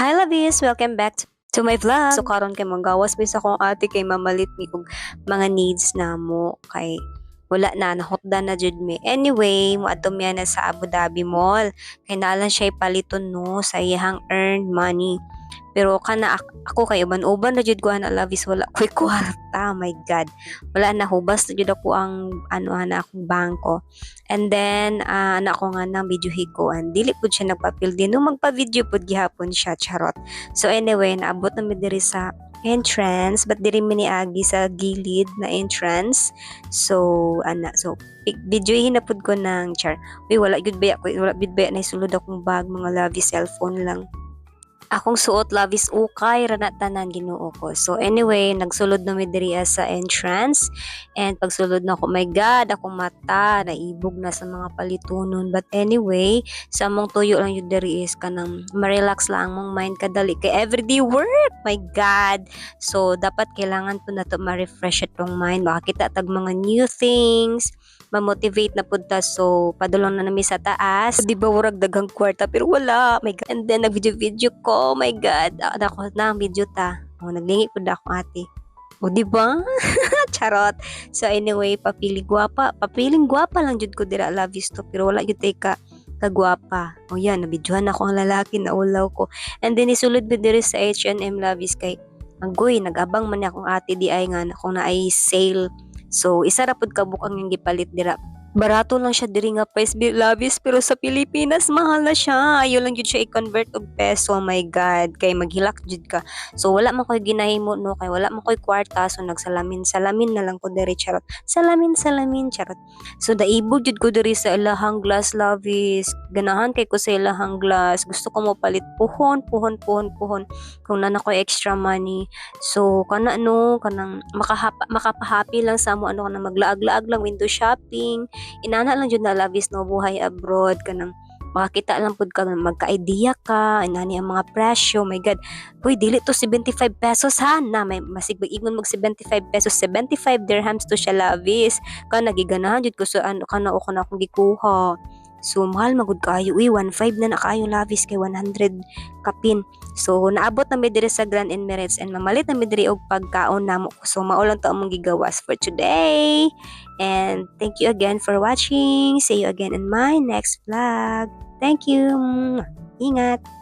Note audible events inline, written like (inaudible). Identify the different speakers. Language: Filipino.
Speaker 1: Hi lovies! Welcome back to my vlog. So karon kay manggawas bis akong ate kay mamalit mi og mga needs na mo kay wala na nahutda na jud mi. Anyway, moadto mi na sa Abu Dhabi Mall. Kay nalan siya paliton no sa iyang earned money. Pero kana ak- ako kay uban-uban na jud ko na lavis wala ko'y (laughs) kwarta. My God. Wala na hubas jud ako ang ano na akong bangko. And then ah, ana ko nga nang video higuan. Dili pud siya nagpapil din no magpa-video pud gihapon siya charot. So anyway, naabot na mi diri sa entrance but diri mi niagi sa gilid na entrance. So ana so na pud ko ng char. Uy wala gud baya ko wala gud baya na sulod akong bag mga lavi cellphone lang. Akong suot lavis ukay rana tanan Ginoo ko. So anyway, nagsulod na mi diri sa entrance and pagsulod na ako, my God, akong mata naibog na sa mga palitunon. But anyway, sa mong tuyo lang yung diri is kanang ma-relax lang ang mong mind kadali kay everyday work. My God. So dapat kailangan po na to ma-refresh itong mind. Makakita tag mga new things ma-motivate na punta. So padulong na nami sa taas. Di ba murag daghang kwarta pero wala. My god. And then nag video ko. Oh my god. Ah, ako na ang video ta. Oh, naglingi pud ako ate. O di ba? (laughs) Charot. So anyway papili gwapa papiling gwapa lang jud ko dira. Love you to pero wala gyud ka kagwapa. O yan nabidyohan ako ang lalaki na ulaw ko. And then isulod ba diri sa H&M love is kay Agoy, nagabang man akong ate di ay nga kung na ay sale So, isa ra pud kabuk ang yung gipalit dira. Barato lang siya diri nga bi- labis pero sa Pilipinas mahal na siya. Ayo lang jud siya i-convert og peso. Oh my god, kay maghilak jud ka. So wala man koy ginahimo no kay wala man koy kwarta so nagsalamin salamin na lang ko diri charot. Salamin salamin charot. So daibog jud ko diri sa ilahang glass lavis. Ganahan kay ko sa ilahang glass. Gusto ko mo palit puhon puhon puhon puhon kung nana koy extra money. So kana no kanang makahapa, makapahappy lang sa mo ano kana maglaag-laag lang window shopping inana lang jud na labis no buhay abroad kanang makakita lang pud ka magka-idea ka inani ang mga presyo my god. Uy, dili to 75 pesos ha? Na may masig ingon mag 75 pesos 75 dirhams to siya labis ka nagiganahan jud ko sa ano kana o kana akong gikuha So, mahal magud kayo. Uy, 1.5 na na kayo lavis kay 100 kapin. So, naabot na mi sa Grand Emirates and mamalit na mi diri og pagkaon namo. So, maulang to among gigawas for today. And thank you again for watching. See you again in my next vlog. Thank you. Ingat.